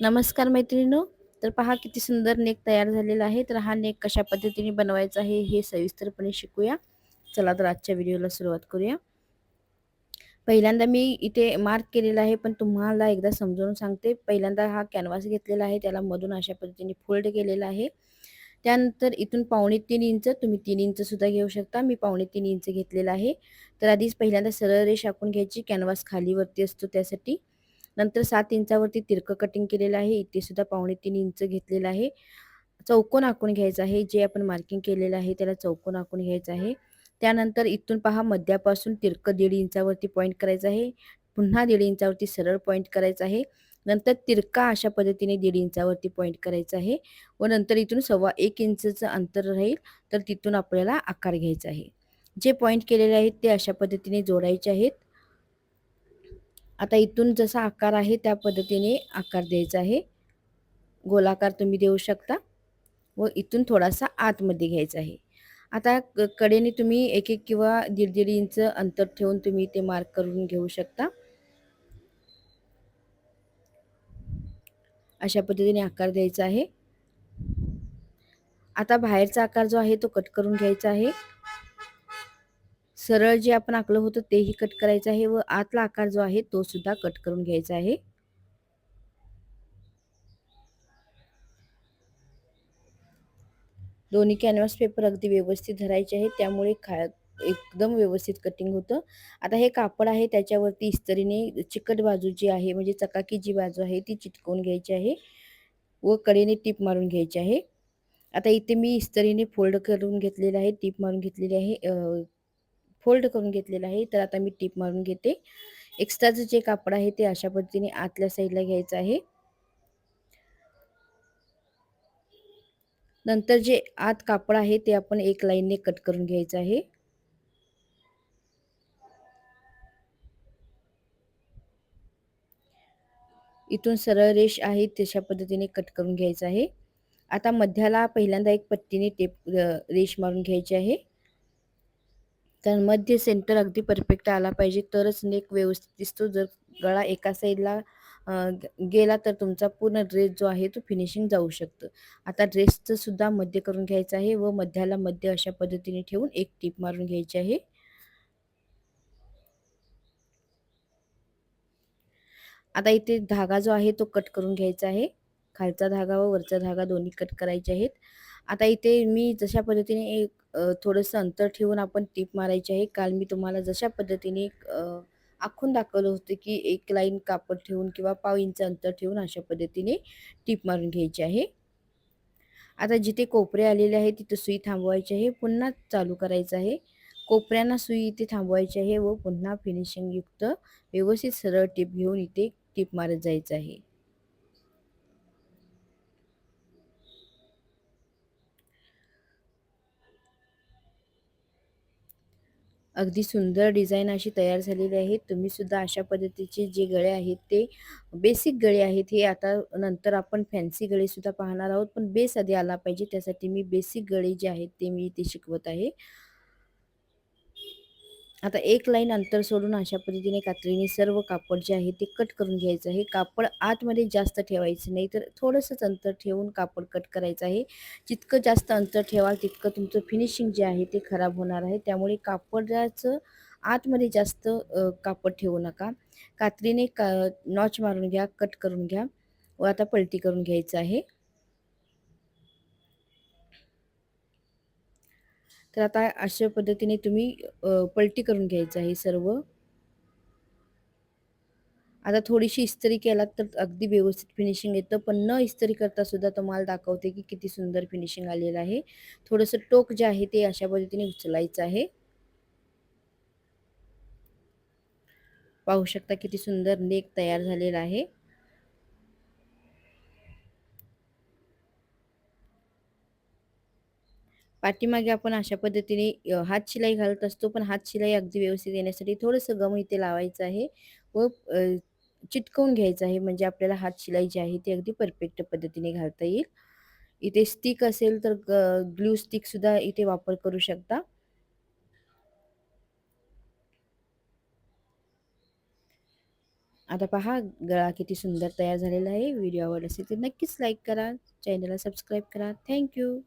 नमस्कार मैत्रिणीनो तर पहा किती सुंदर नेक तयार झालेला आहे. तर हा नेक कशा पद्धतीने बनवायचा आहे हे सविस्तरपणे शिकूया. चला तर आजच्या व्हिडिओला सुरुवात करूया. पहिल्यांदा मी इथे मार्क केलेला आहे पण तुम्हाला एकदा समजावून सांगते. पहिल्यांदा हा कॅनव्हास घेतलेला आहे त्याला मधून अशा पद्धतीने फोल्ड केलेला आहे. त्यानंतर इथून पावणे तीन इंच तुम्ही तीन इंच सुद्धा घेऊ शकता. मी पावणे तीन इंच घेतलेला आहे. तर आधीच पहिल्यांदा सरळ रेष आखून घ्यायची. कॅनव्हास खालीवरती असतो त्यासाठी. नंतर सात इंचावरती तिरकं कटिंग केलेलं आहे. इथे सुद्धा पावणे तीन इंच घेतलेलं आहे. चौकोन आखून घ्यायचं आहे. जे आपण मार्किंग केलेलं आहे त्याला चौकोन आखून घ्यायचं आहे. त्यानंतर इथून पहा मध्यापासून तिरकं दीड इंचावरती पॉईंट करायचं आहे. पुन्हा दीड इंचावरती सरळ पॉईंट करायचं आहे. नंतर तिरका अशा पद्धतीने दीड इंचावरती पॉईंट करायचा आहे व नंतर इथून सव्वा एक इंचचं अंतर राहील तर तिथून आपल्याला आकार घ्यायचा आहे. जे पॉईंट केलेले आहेत ते अशा पद्धतीने जोडायचे आहेत. आता इथून जसा आकार आहे त्या पद्धतीने आकार द्यायचा आहे. गोलाकार तुम्ही देऊ शकता व इथून थोडासा आतमध्ये घ्यायचा आहे. आता कडेने तुम्ही एक एक किंवा दीड दीड इंच अंतर ठेवून तुम्ही ते मार्क करून घेऊ शकता. अशा पद्धतीने आकार द्यायचा आहे. आता बाहेरचा आकार जो आहे तो कट करून घ्यायचा आहे. सरळ जे आपण आखलं होतं तेही कट करायचं आहे व आतला आकार जो आहे तो सुद्धा कट करून घ्यायचा आहे. दोन्ही कॅनव्हास पेपर अगदी व्यवस्थित धरायचे आहे त्यामुळे खा एकदम व्यवस्थित कटिंग होतं. आता हे कापड आहे त्याच्यावरती इस्तरीने चिकट बाजू जी आहे म्हणजे चकाकी जी बाजू आहे ती चिटकवून घ्यायची आहे व कडेने टीप मारून घ्यायची आहे. आता इथे मी इस्तरीने फोल्ड करून घेतलेलं आहे टीप मारून घेतलेली आहे फोल्ड करून घेतलेलं आहे. तर आता मी टीप मारून घेते. एक्स्ट्राचं जे कापड आहे ते अशा पद्धतीने आतल्या साईडला घ्यायचं आहे. नंतर जे आत कापड आहे ते आपण एक लाईनने कट करून घ्यायचं आहे. इथून सरळ रेष आहे तशा पद्धतीने कट करून घ्यायचं आहे. आता मध्याला पहिल्यांदा एक पट्टीने टेप रेष मारून घ्यायची आहे. तर मध्य सेंटर अगदी परफेक्ट आला पाहिजे. तरच नेक व्यवस्थित दिसतो. जर गळा एका साईडला गेला तर तुमचा पूर्ण ड्रेस जो आहे तो फिनिशिंग जाऊ शकतो. आता ड्रेसचं सुद्धा मध्य करून घ्यायचं आहे व मध्याला मध्य अशा पद्धतीने ठेवून एक टीप मारून घ्यायची आहे. आता इथे धागा जो आहे तो कट करून घ्यायचा आहे. खालचा धागा व वरचा धागा दोन्ही कट करायचे आहेत. आता इथे मी जशा पद्धतीने एक थोडंसं अंतर ठेवून आपण टीप मारायची आहे. काल मी तुम्हाला जशा पद्धतीने आखून दाखवलं होतं की एक लाईन कापड ठेवून किंवा पाव इंच अंतर ठेवून अशा पद्धतीने टीप मारून घ्यायची आहे. आता जिथे कोपरे आलेले आहे तिथे सुई थांबवायची आहे. पुन्हा चालू करायचं आहे. कोपऱ्यांना सुई इथे थांबवायची आहे व पुन्हा फिनिशिंगयुक्त व्यवस्थित सरळ टीप घेऊन इथे टीप मारत जायचं आहे. अगदी सुंदर डिझाईन अशी तयार झालेली आहे. तुम्ही सुद्धा अशा पद्धतीचे जे गळे आहेत ते बेसिक गळे आहेत हे आता नंतर आपण फॅन्सी गळे सुद्धा पाहणार आहोत. पण बेस आधी आला पाहिजे त्यासाठी मी बेसिक गळे जे आहेत ते मी इथे शिकवत आहे. आता एक लाईन अंतर सोडून अशा पद्धतीने कात्रीने सर्व कापड जे आहे ते कट करून घ्यायचं आहे. कापड आतमध्ये जास्त ठेवायचं नाही तर थोडंसंच अंतर ठेवून कापड कट करायचं आहे. जितकं जास्त अंतर ठेवाल तितकं तुमचं फिनिशिंग जे आहे ते खराब होणार आहे. त्यामुळे कापडाचं आतमध्ये जास्त कापड ठेवू नका. कात्रीने का नॉच मारून घ्या कट करून घ्या व आता पलटी करून घ्यायचं आहे. तर आता अशा पद्धतीने तुम्ही पलटी करून घ्यायचं आहे सर्व. आता थोडीशी इस्त्री केलात तर अगदी व्यवस्थित फिनिशिंग येतं पण न इस्त्री करता सुद्धा तुम्हाला दाखवते की किती सुंदर फिनिशिंग आलेलं आहे. थोडंसं टोक जे आहे ते अशा पद्धतीने उचलायचं आहे. पाहू शकता किती सुंदर नेक तयार झालेला आहे. पाठीमागे आपण अशा पद्धतीने हात शिलाई घालत असतो पण हात शिलाई अगदी व्यवस्थित येण्यासाठी थोडंसं गम इथे लावायचं आहे व चिटकवून घ्यायचं आहे. म्हणजे आपल्याला हात शिलाई जी आहे ती अगदी परफेक्ट पद्धतीने घालता येईल. इथे स्टिक असेल तर ग्लू स्टिक सुद्धा इथे वापर करू शकता. आता पहा गळा किती सुंदर तयार झालेला आहे. व्हिडिओ आवडला असेल तर नक्कीच लाईक करा. चॅनलला सबस्क्राईब करा. थँक्यू